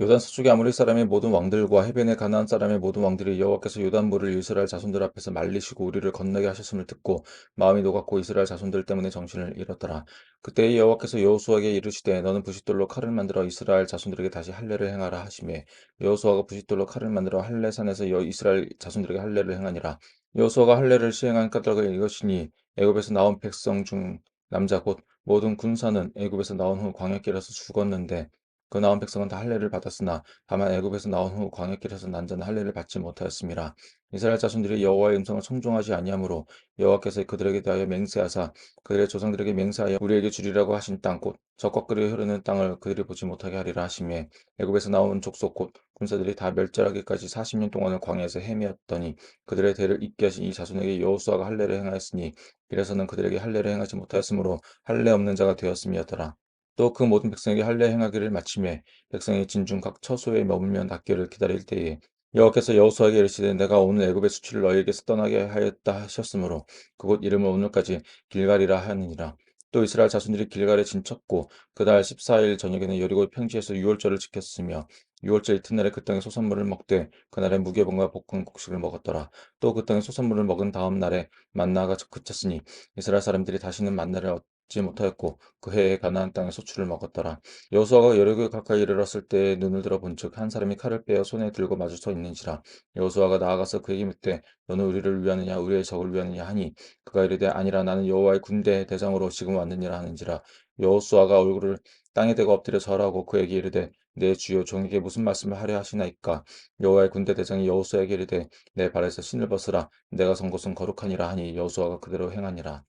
요단 서쪽의 아모리 사람의 모든 왕들과 해변의 가나안 사람의 모든 왕들이 여호와께서 요단물을 이스라엘 자손들 앞에서 말리시고 우리를 건너게 하셨음을 듣고 마음이 녹았고 이스라엘 자손들 때문에 정신을 잃었더라. 그때 여호와께서 여호수아에게 이르시되 너는 부싯돌로 칼을 만들어 이스라엘 자손들에게 다시 할례를 행하라 하시매 여호수아가 부싯돌로 칼을 만들어 할례 산에서 여 이스라엘 자손들에게 할례를 행하니라. 여호수아가 할례를 시행한 까닭은 이것이니 애굽에서 나온 백성 중 남자 곧 모든 군사는 애굽에서 나온 후 광야길에서 죽었는데 그 나온 백성은 다 할례를 받았으나 다만 애굽에서 나온 후 광야길에서 난 자는 할례를 받지 못하였습니다. 이스라엘 자손들이 여호와의 음성을 청종하지 아니하므로 여호와께서 그들에게 대하여 맹세하사 그들의 조상들에게 맹세하여 우리에게 주리라고 하신 땅곧 적과 끓이 흐르는 땅을 그들이 보지 못하게 하리라 하시매 애굽에서 나온 족속 곧 군사들이 다 멸절하기까지 40년 동안을 광야에서 헤매었더니 그들의 대를 잇게 하신 이 자손에게 여호수아가 할례를 행하였으니 이래서는 그들에게 할례를 행하지 못하였으므로 할례 없는 자가 되었음이었더라. 또 그 모든 백성에게 할례 행하기를 마침에 백성이 진중 각 처소에 머물며 낫기를 기다릴 때에 여호와께서 여호수아에게 이르시되 내가 오늘 애굽의 수치를 너희에게서 떠나게 하였다 하셨으므로 그곳 이름을 오늘까지 길갈이라 하느니라. 또 이스라엘 자손들이 길갈에 진쳤고 그달 14일 저녁에는 여리고 평지에서 유월절을 지켰으며 유월절 이튿날에 그 땅의 소산물을 먹되 그날에 무교병과 볶은 곡식을 먹었더라. 또 그 땅의 소산물을 먹은 다음 날에 만나가 그쳤으니 이스라엘 사람들이 다시는 만나를 얻 지 못하였고 그 해에 가나안 땅의 소출을 먹었더라. 여호수아가 여리고에 가까이 이르렀을 때 눈을 들어 본즉 한 사람이 칼을 빼어 손에 들고 마주 서 있는지라. 여호수아가 나아가서 그에게 묻되 너는 우리를 위하느냐 우리의 적을 위하느냐 하니 그가 이르되 아니라 나는 여호와의 군대 대장으로 지금 왔느니라 하는지라. 여호수아가 얼굴을 땅에 대고 엎드려 절하고 그에게 이르되 내 주여 종에게 무슨 말씀을 하려 하시나이까? 여호와의 군대 대장이 여호수아에게 이르되 내 발에서 신을 벗으라. 내가 선 곳은 거룩하니라 하니 여호수아가 그대로 행하니라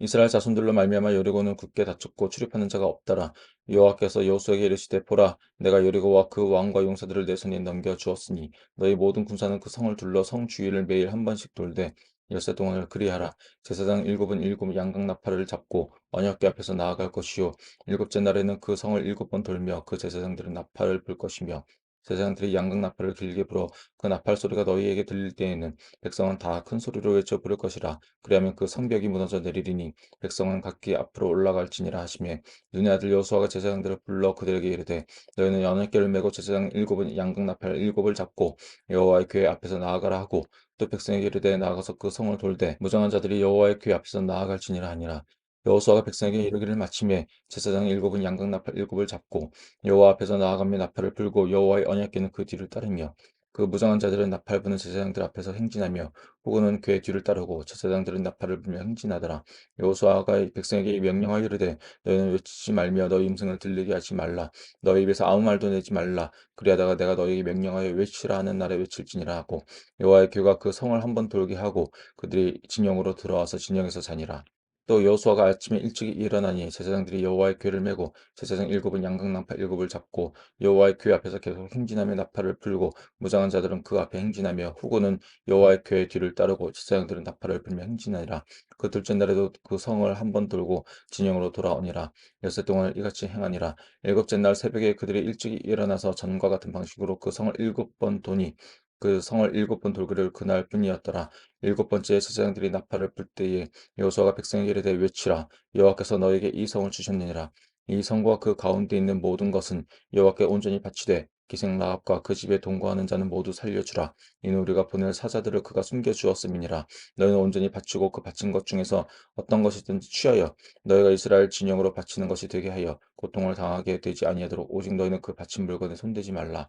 이스라엘 자손들로 말미암아 여리고는 굳게 닫혔고 출입하는 자가 없더라. 여호와께서 여호수아에게 이르시되 보라 내가 여리고와 그 왕과 용사들을 내 손에 넘겨 주었으니 너희 모든 군사는 그 성을 둘러 성 주위를 매일 한 번씩 돌되 열세 동안을 그리하라. 제사장 일곱은 일곱 양각 나팔을 잡고 언약궤 앞에서 나아갈 것이요 일곱째 날에는 그 성을 일곱 번 돌며 그 제사장들은 나팔을 불 것이며 제사장들이 양각 나팔을 길게 불어 그 나팔 소리가 너희에게 들릴 때에는 백성은 다 큰 소리로 외쳐 부를 것이라. 그리하면 그 성벽이 무너져 내리리니 백성은 각기 앞으로 올라갈지니라 하시며 눈의 아들 여호수아가 제사장들을 불러 그들에게 이르되 너희는 언약궤를 메고 제사장 일곱은 양각 나팔 일곱을 잡고 여호와의 궤 앞에서 나아가라 하고 또 백성에게 이르되 나아가서 그 성을 돌되 무장한 자들이 여호와의 궤 앞에서 나아갈지니라 하니라 여호수아가 백성에게 이르기를 마침에 제사장 일곱은 양각 나팔 일곱을 잡고 여호와 앞에서 나아가며 나팔을 불고 여호와의 언약궤는 그 뒤를 따르며 그 무장한 자들은 나팔 부는 제사장들 앞에서 행진하며 후군은 그의 뒤를 따르고 제사장들은 나팔을 불며 행진하더라. 여호수아가 백성에게 명령하여 이르되 너희는 외치지 말며 너희 음성을 들리게 하지 말라. 너희 입에서 아무 말도 내지 말라. 그리하다가 내가 너희에게 명령하여 외치라 하는 날에 외칠지니라 하고 여호와의 교가 그 성을 한번 돌게 하고 그들이 진영으로 들어와서 진영에서 자니라. 또 여호수아가 아침에 일찍 일어나니 제사장들이 여호와의 궤를 메고 제사장 일곱은 양각 나팔 일곱을 잡고 여호와의 궤 앞에서 계속 행진하며 나팔을 불고 무장한 자들은 그 앞에 행진하며 후고는 여호와의 궤 뒤를 따르고 제사장들은 나팔을 불며 행진하니라. 그 둘째 날에도 그 성을 한 번 돌고 진영으로 돌아오니라. 열세 동안을 이같이 행하니라. 일곱째 날 새벽에 그들이 일찍 일어나서 전과 같은 방식으로 그 성을 일곱 번 도니 그 성을 일곱 번 돌기를 그날 뿐이었더라. 일곱 번째 제사장들이 나팔을 불 때에 여호수아가 백성에게 이르되 외치라. 여호와께서 너에게 이 성을 주셨느니라. 이 성과 그 가운데 있는 모든 것은 여호와께 온전히 바치되 기생 라합과 그 집에 동거하는 자는 모두 살려주라. 이는 우리가 보낼 사자들을 그가 숨겨 주었음이니라. 너희는 온전히 바치고 그 바친 것 중에서 어떤 것이든지 취하여 너희가 이스라엘 진영으로 바치는 것이 되게 하여 고통을 당하게 되지 아니하도록 오직 너희는 그 바친 물건에 손대지 말라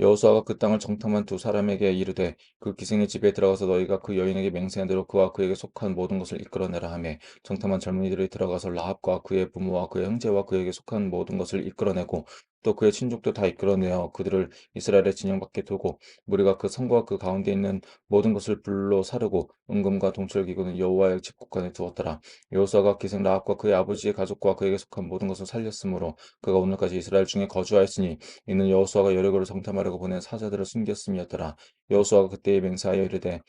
여호수아가 그 땅을 정탐한 두 사람에게 이르되 그 기생의 집에 들어가서 너희가 그 여인에게 맹세한 대로 그와 그에게 속한 모든 것을 이끌어내라 하며 정탐한 젊은이들이 들어가서 라합과 그의 부모와 그의 형제와 그에게 속한 모든 것을 이끌어내고 또 그의 친족도 다 이끌어내어 그들을 이스라엘의 진영 밖에 두고 무리가 그 성과 그 가운데 있는 모든 것을 불로 사르고 은금과 동철기구는 여호와의 집국간에 두었더라. 여호수아가 기생 라합과 그의 아버지의 가족과 그에게 속한 모든 것을 살렸으므로 그가 오늘까지 이스라엘 중에 거주하였으니 이는 여호수아가 여리고를 정탐하려고 보낸 사자들을 숨겼음이었더라. 여호수아가 그때에 맹세하여 이르되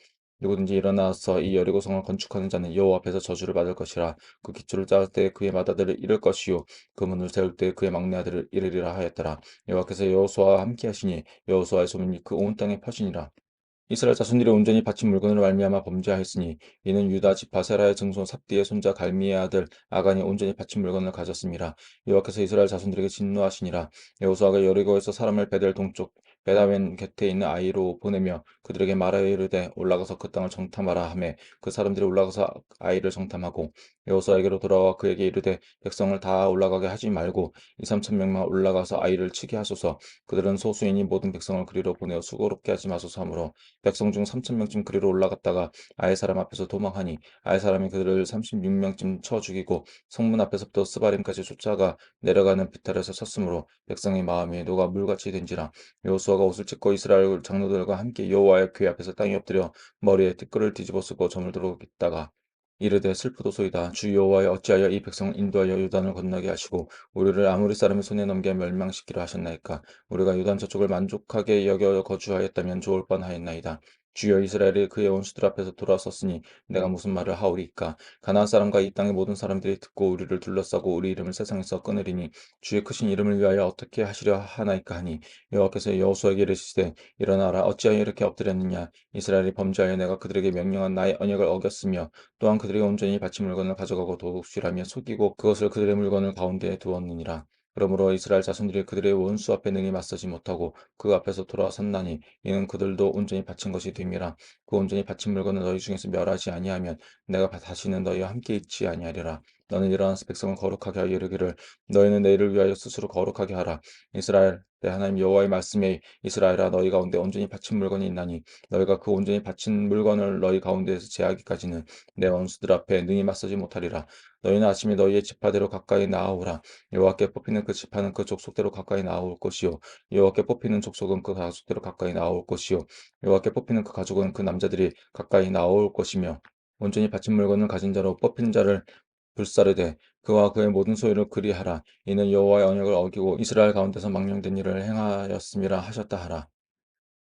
누구든지 일어나서 이 여리고성을 건축하는 자는 여호와 앞에서 저주를 받을 것이라 그 기초를 쌓을 때 그의 맏아들을 잃을 것이요 그 문을 세울 때 그의 막내 아들을 잃으리라 하였더라 여호와께서 여호수아와 함께 하시니 여호수아의 소문이 그 온 땅에 퍼지니라 이스라엘 자손들이 온전히 바친 물건으로 말미암아 범죄하였으니 이는 유다 지파 세라의 증손 삽디의 손자 갈미의 아들 아간이 온전히 바친 물건을 가졌습니다. 여호와께서 이스라엘 자손들에게 진노하시니라. 여호수아가 여리고에서 사람을 베델 동쪽 베다웬 곁에 있는 아이로 보내며 그들에게 말하여 이르되 올라가서 그 땅을 정탐하라 하매 그 사람들이 올라가서 아이를 정탐하고 여호수아에게로 돌아와 그에게 이르되 백성을 다 올라가게 하지 말고 이 삼천 명만 올라가서 아이를 치게 하소서. 그들은 소수이니 모든 백성을 그리로 보내어 수고롭게 하지 마소서 하므로 백성 중 삼천 명쯤 그리로 올라갔다가 아이 사람 앞에서 도망하니 아이 사람이 그들을 삼십육 명쯤 쳐 죽이고 성문 앞에서부터 스바림까지 쫓아가 내려가는 비탈에서 쳤으므로 백성의 마음이 녹아 물같이 된지라. 여호수아가 옷을 찢고 이스라엘 장로들과 함께 여호와의 궤 앞에서 땅에 엎드려 머리에 티끌을 뒤집어 쓰고 저물 들어 있다가 이르되 슬프도소이다. 주 여호와여 어찌하여 이 백성을 인도하여 요단을 건너게 하시고 우리를 아무리 사람의 손에 넘겨 멸망시키려 하셨나이까? 우리가 요단 저쪽을 만족하게 여겨 거주하였다면 좋을 뻔하였나이다 주여 이스라엘이 그의 원수들 앞에서 돌아섰으니 내가 무슨 말을 하오리까? 가나안 사람과 이 땅의 모든 사람들이 듣고 우리를 둘러싸고 우리 이름을 세상에서 끊으리니 주의 크신 이름을 위하여 어떻게 하시려 하나이까 하니 여호와께서 여호수아에게 이르시되 일어나라. 어찌하여 이렇게 엎드렸느냐? 이스라엘이 범죄하여 내가 그들에게 명령한 나의 언약을 어겼으며 또한 그들이 온전히 바친 물건을 가져가고 도둑질하며 속이고 그것을 그들의 물건을 가운데에 두었느니라 그러므로 이스라엘 자손들이 그들의 원수 앞에 능히 맞서지 못하고 그 앞에서 돌아섰나니 이는 그들도 온전히 바친 것이 됨이라. 그 온전히 바친 물건을 너희 중에서 멸하지 아니하면 내가 다시는 너희와 함께 있지 아니하리라. 너는 일어나서 백성을 거룩하게 하여 이르기를 너희는 내일을 위하여 스스로 거룩하게 하라. 이스라엘 내 하나님 여호와의 말씀에 이스라엘아 너희 가운데 온전히 바친 물건이 있나니 너희가 그 온전히 바친 물건을 너희 가운데에서 제하기까지는 내 원수들 앞에 능히 맞서지 못하리라. 너희는 아침에 너희의 지파대로 가까이 나아오라. 여호와께 뽑히는 그 지파는 그 족속대로 가까이 나아올 것이요. 여호와께 뽑히는 족속은 그 가족대로 가까이 나아올 것이요. 여호와께 뽑히는 그 가족은 그 남자들이 가까이 나아올 것이며 온전히 바친 물건을 가진 자로 뽑힌 자를 불사르되 그와 그의 모든 소유를 그리하라. 이는 여호와의 언약을 어기고 이스라엘 가운데서 망령된 일을 행하였음이라 하셨다 하라.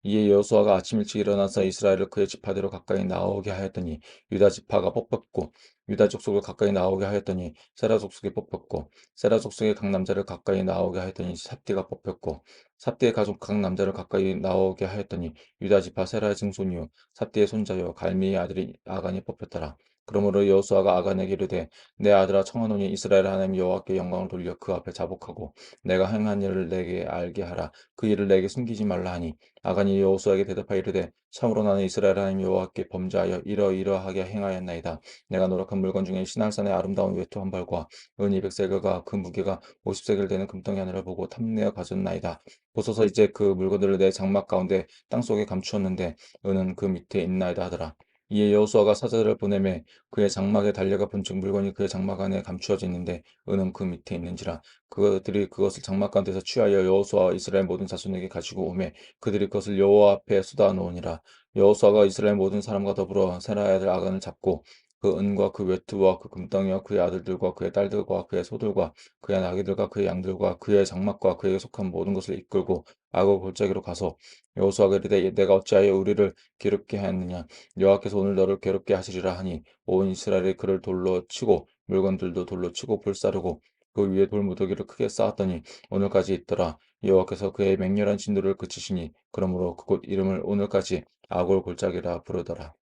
이에 여호수아가 아침 일찍 일어나서 이스라엘을 그의 지파대로 가까이 나오게 하였더니 유다 지파가 뽑혔고 유다 족속을 가까이 나오게 하였더니 세라 족속이 뽑혔고 세라 족속의 각 남자를 가까이 나오게 하였더니 삽디가 뽑혔고 삽디의 가족 각 남자를 가까이 나오게 하였더니 유다 지파 세라의 증손이요 삽디의 손자요 갈미의 아들이 아간이 뽑혔더라 그러므로 여호수아가 아간에게 이르되 내 아들아 청하노니 이스라엘 하나님 여호와께 영광을 돌려 그 앞에 자복하고 내가 행한 일을 내게 알게 하라. 그 일을 내게 숨기지 말라 하니 아간이 여호수아에게 대답하여 이르되 참으로 나는 이스라엘 하나님 여호와께 범죄하여 이러이러하게 행하였나이다. 내가 노력한 물건 중에 신할산의 아름다운 외투 한 벌과 은 이 백 세겔과 그 무게가 오십 세겔 되는 금덩이 하나를 보고 탐내어 가졌나이다. 보소서 이제 그 물건들을 내 장막 가운데 땅 속에 감추었는데 은은 그 밑에 있나이다 하더라 이에 여호수아가 사자들을 보내매 그의 장막에 달려가 본즉 물건이 그의 장막 안에 감추어져 있는데 은은 그 밑에 있는지라. 그들이 그것을 장막 가운데서 취하여 여호수아와 이스라엘 모든 자손에게 가지고 오매 그들이 그것을 여호와 앞에 쏟아 놓으니라. 여호수아가 이스라엘 모든 사람과 더불어 세라의 아들 아간을 잡고 그 은과 그 외투와 그 금덩이와 그의 아들들과 그의 딸들과 그의 소들과 그의 나귀들과 그의 양들과 그의 장막과 그에게 속한 모든 것을 이끌고 악어 골짜기로 가서 여호수아가 이르되 내가 어찌하여 우리를 괴롭게 하였느냐? 여호와께서 오늘 너를 괴롭게 하시리라 하니 온 이스라엘이 그를 돌로 치고 물건들도 돌로 치고 불사르고 그 위에 돌무더기를 크게 쌓았더니 오늘까지 있더라. 여호와께서 그의 맹렬한 진노를 그치시니 그러므로 그곳 이름을 오늘까지 아골 골짜기라 부르더라